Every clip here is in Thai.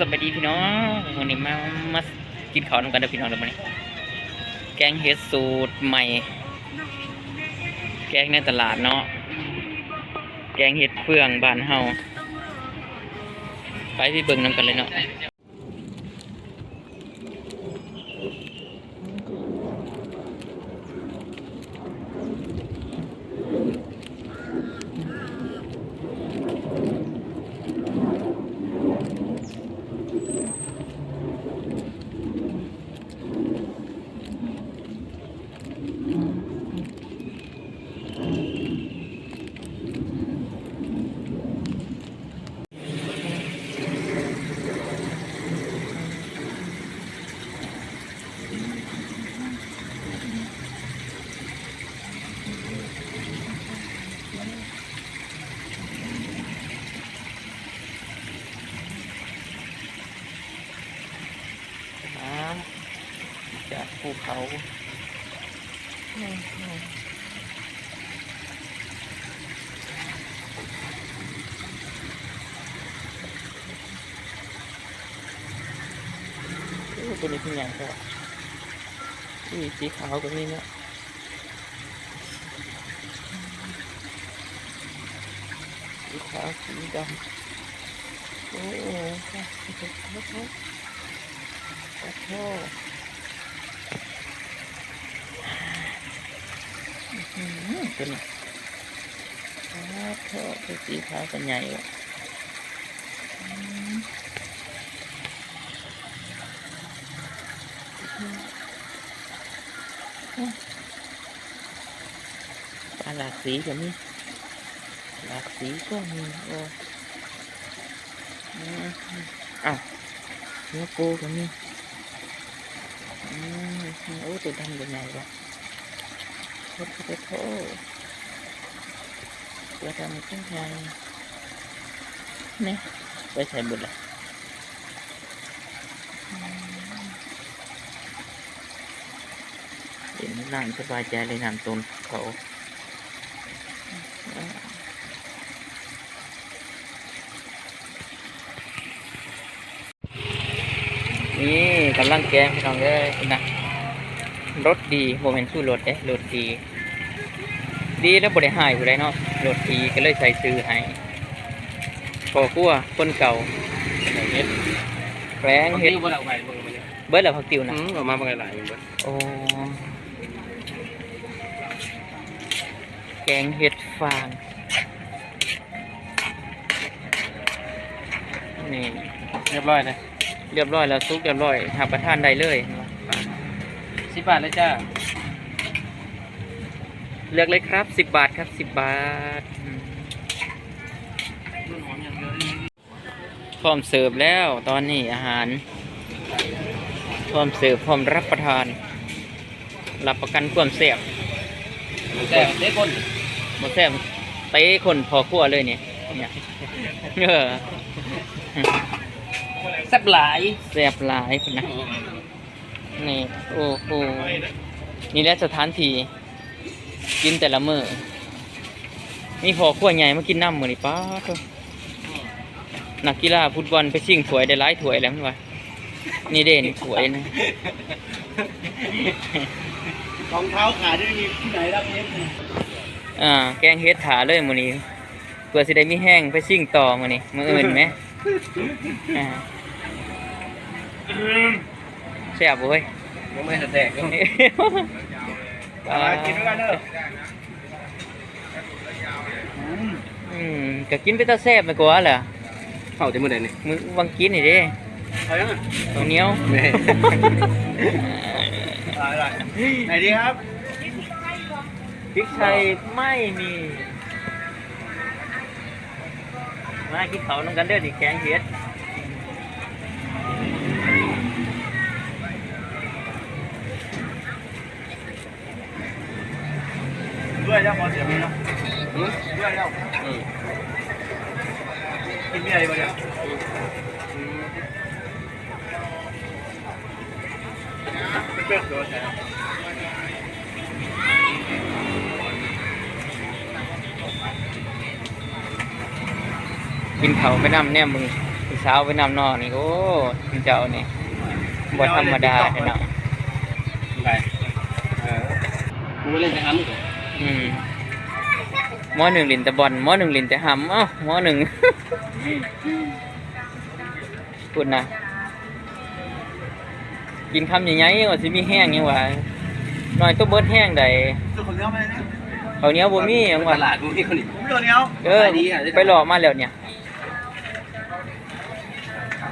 สวัสดีพี่น้องวันนี้มามากินข้าวนำกันเด้อพี่น้องเดี๋ยววันนี้แกงเห็ดสูตรใหม่ แกงในตลาดเนาะแกงเห็ดเฟืองบ้านเฮาไปพี่เบิ่งนำกันเลยเนาะ น้ำจากภู เขาตัวนี้เป็นอย่างก็นี่สีขาวกับนี่เนาะสีขาวสีดำโอ้โหขอโทษขอโทษขอโทษอื้อหือ ตัวนี้ขอโทษตัวสีขาวกันใหญ่เลยปลาหลากสีก็มีหลากสีก็มีโอ้อืมอ้าวเนื้อปูก็มีอืมโอ้ตัวดำเป็นไงวะ โทษโทโทษตัวดำขึ้นทางนี่ไปใส่บุตรละเห็นนั่งสบายใจเลยนำตนเขานี่กำลังแกงพี่น้องเลยนะ รสดีโมเมนสู้รสเอ๊ะรสดี ดีแล้วบริหายผู้ใดเนาะรสดีก็เลยใส่ซื้อให้พอคั่วคนเก่าเฮ็ดแกงเฮ็เฮ็ดดบ่ได้เอาไปเบิ่งมาเนี่ยเบิร์ดแล้วผักติวอืนะมออกมาบ่ได้หลายเบิ่งโอ้แกงเห็ดฟางนี่เรียบร้อยเลยเรียบร้อยแล้วซุกเรียบร้อยหาประทานได้เลย 10บาทเลยจ้า เลือกเลยครับสิบบาทครับสิบบาทอืมพร้อมเสิร์ฟแล้วตอนนี้อาหาร พร้อมเสิร์ฟพร้อมรับประทาน รับประกันความแซ่บแต่เด็กคนบ่แซ่บเตะคนพอครัวเลยเนี่ยเนี่ยเออแซ่บหลายแซ่บหลายพุ่นนะ นี่ โอ้โหนี่แหละสถานที่กินแต่ละมือนี่พอครัวใหญ่มากินน้ำมือนี่ป้าดโถ่นักกีฬาฟุตบอลไปชิงถวยได้หลายถวยแล้วมันว่านี่เด่นถวยนะรองเท้าขาดได้มีที่ไหนรับเฮ็ดอ่า แกงเฮ็ดถาเลยมื้อนี้เพื่อสิได้มีแห้งไปชิงต่อมื้อนี้มื้ออื่นไหมอ่า แซ่บบ่เว้ยยังไม่แตกอ่ากินด้วยกันเด้ออืมก็กินไปตาแซ่บไปกว่าแหละเข้าจะมื้อใดนี่มึงวังกินนี่เด้เอายังอะข้าวเหนียวแม่อะไรไหนดีครับพริกไทยไม่มีมากินเขาวน้ำกันเด้อดิแกงเฮ็ด เสียมีเนาะด้วยแล้วกินมีอะไรบ้างเนี่ยเปรี้ยวๆตัวใช่กินเขาวไปน้ำแนมมึงผู้สาวไปนำนอนี่โอ้คุณเจ้านี่บ่ธรรมดาแท้เนาะไปเออกูไม่เล่นแต่ฮัมอีกเหรออืม หมอหนึ่งลินแต่บอลหมอหนึ่งลินแต่หำเอ้าหมอหนึ่งพูดนะกินคำใหญ่ๆว่าสิมีแห้งยังวะหน่อยตัวเบิดแห้งใดสุดคนเลี้ยวมาเลยนะเขาวเหนี้ยวบ่มียังตวะลาดกูนี่คนนี้ผมไม่โดนเนี้ยเออไปหลอกมาแล้วเนี่ย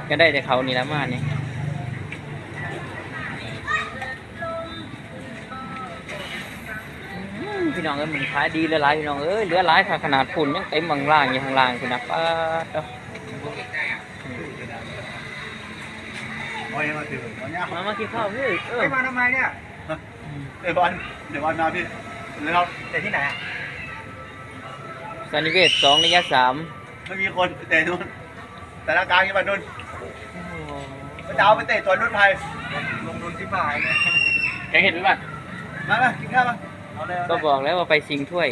ก็ได้แต่เขานี่แล้วมานี่อื พี่น้องเอ้ยมันขายดีเหลือหลายพี่น้องเอ้ยเหลือหลายค่ะขนาดฝุ่นยังเต็มบางล่างอยู่ข้างล่างคุณนะป้าดเด้อโอ้ยมาถึงวันนี้มามากินข้าวพี่เออไม่มาทำไมเนี่ยเดี๋ยวบอลเดี๋ยวบอลมาพี่แล้วเราแต่ที่ไหนอะสันนิเวศสองระยะสามไม่มีคนแต่นู่นแต่ละกลางยังมานู่นจะเอาไปเตะตัวนุ่นไทยลงทุนที่บ่ายเลยแกเห็นไหมบ้างมามากินข้าวมาเอาเลย ก็บอกแล้วว่าไปชิงถ้วย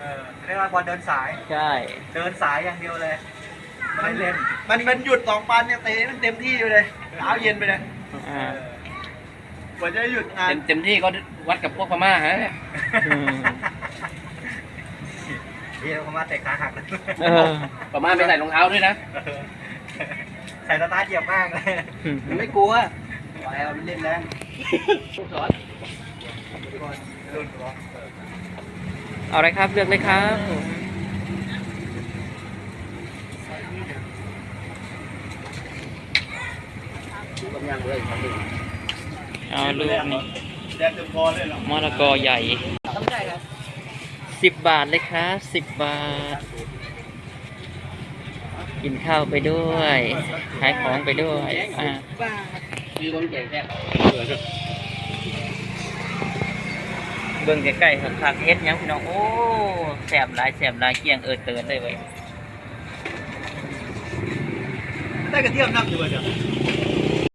เออเรียกว่าบอลเดินสาย ใช่ เดินสายอย่างเดียวเลยไม่เล่น มันมันหยุดสองปันเนี่ยเตะมันเต็มที่ไปเลยเช้าเย็นไปเลยอ่า กว่าจะหยุดงานเต็มเต็มที่ก็วัดกับพวกพม่าฮะอืม พี่เขามาเตะขาหักเออ พม่าไม่ใส่รองเท้าด้วยนะ ใส่สตาร์ทเหยียบมากเลยมันไม่กลัว ไปเอาไปเล่นแรงสอน เอาอะไรครับเลือกเลยครับเอาลูกนี่มอระละกอใหญ่สิบบาทเลยครับสิบบาท กินข้าวไปด้วย ขายของไปด้วยอ่า เบิ่งใกล้ๆคักเฮ็ดยังพี่น้อง โอ้แสบหลายแสบหลายเกียงเอิดเตือนเลยเว้ยได้กระเทียมนับอยู่เดี๋ยว